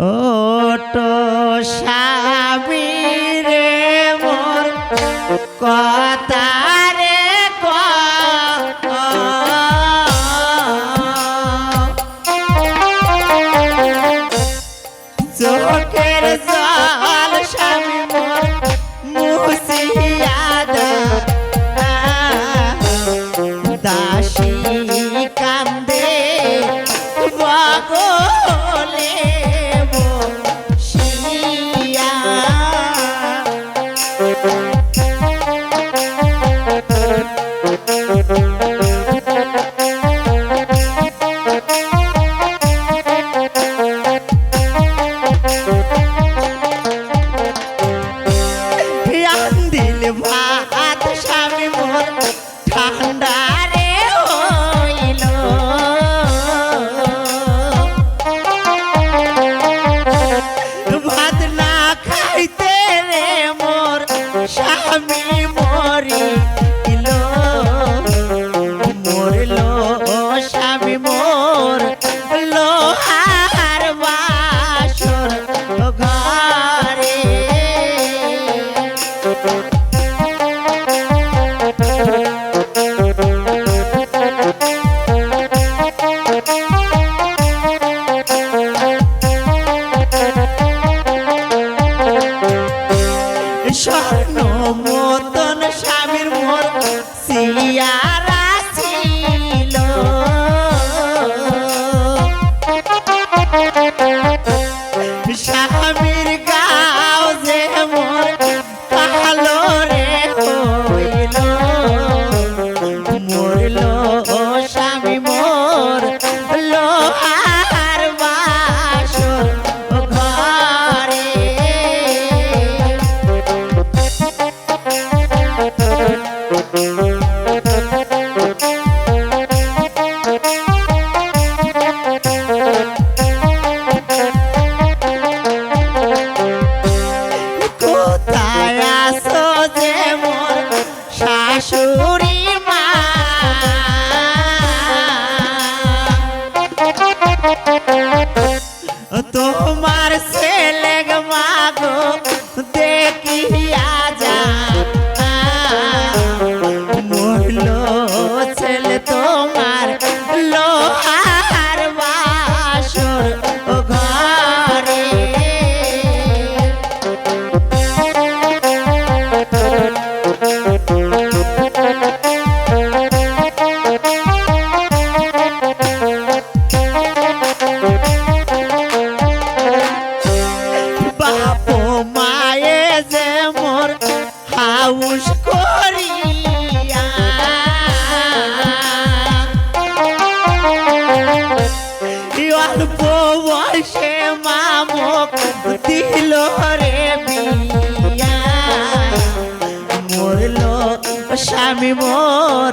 ওটো সাবিরে মোর কথা মায়ে যে মোর হাউস করিয়া। অল্প বয়সে মামক দিল রে বিয়া। স্বামী মোর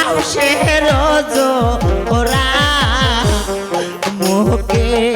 আউশের রোজ ওরা মুখে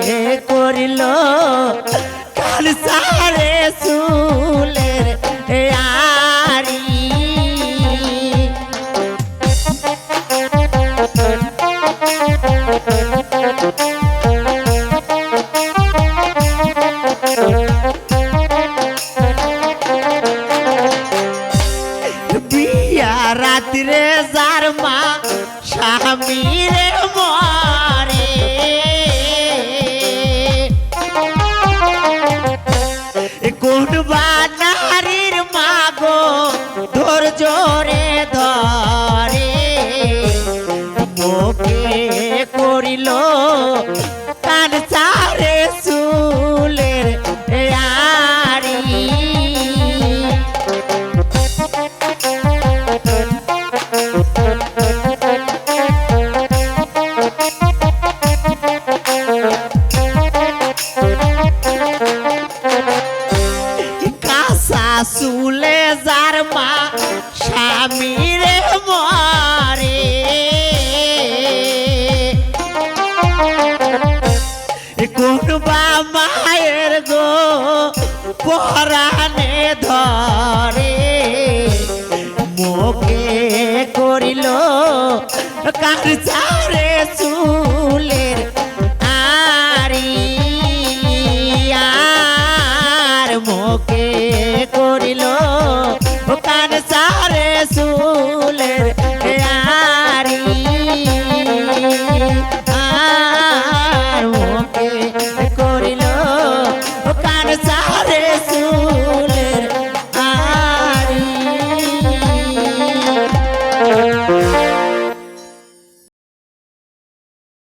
পারিলো হইল কাঁচারে চুলের আরি আর মোকে করিল কাঁচারে চুলের